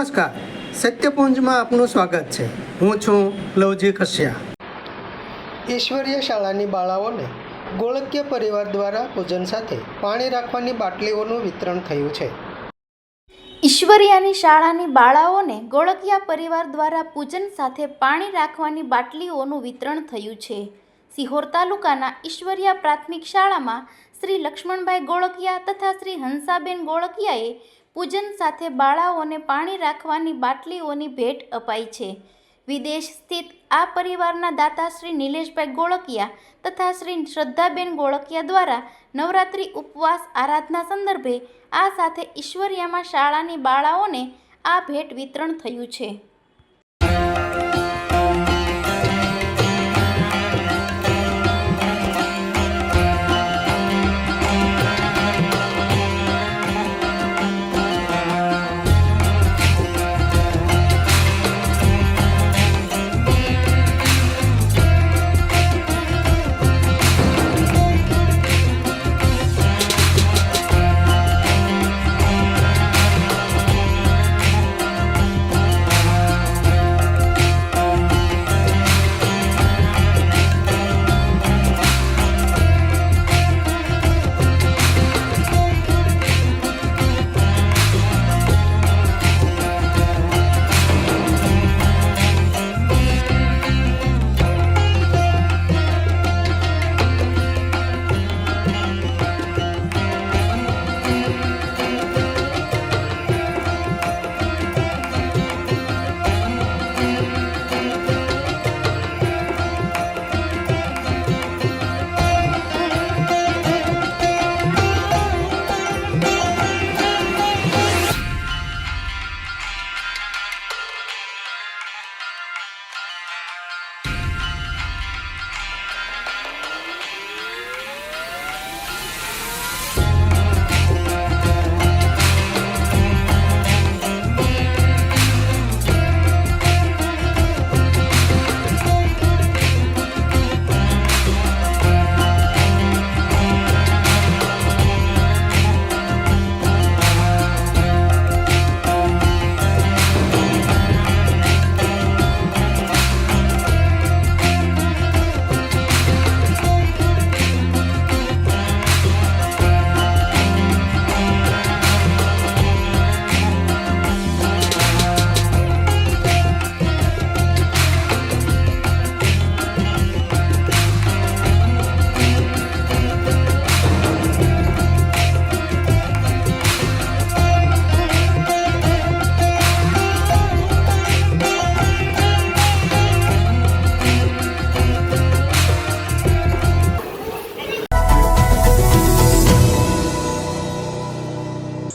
નમસ્કાર. સત્યપુંજમાં આપનું સ્વાગત છે. હું છું લવજી કશ્યા. ઈશ્વરીય શાળાની બાળાઓને ગોળકીય પરિવાર દ્વારા પૂજન સાથે પાણી રાખવાની બાટલીઓનું વિતરણ થયું છે. ઈશ્વરિયાની શાળાની બાળાઓને ગોળકિયા પરિવાર દ્વારા પૂજન સાથે પાણી રાખવાની બાટલીઓનું વિતરણ થયું છે. સિહોર તાલુકાના ઈશ્વરિયા પ્રાથમિક શાળામાં શ્રી લક્ષ્મણભાઈ ગોળકિયા તથા શ્રી હંસાબેન ગોળકિયાએ પૂજન સાથે બાળાઓને પાણી રાખવાની બાટલીઓની ભેટ અપાઈ છે. વિદેશ સ્થિત આ પરિવારના દાતા શ્રી નિલેશભાઈ ગોળકિયા તથા શ્રી શ્રદ્ધાબેન ગોળકિયા દ્વારા નવરાત્રિ ઉપવાસ આરાધના સંદર્ભે આ સાથે ઈશ્વરિયામાં શાળાની બાળાઓને આ ભેટ વિતરણ થયું છે.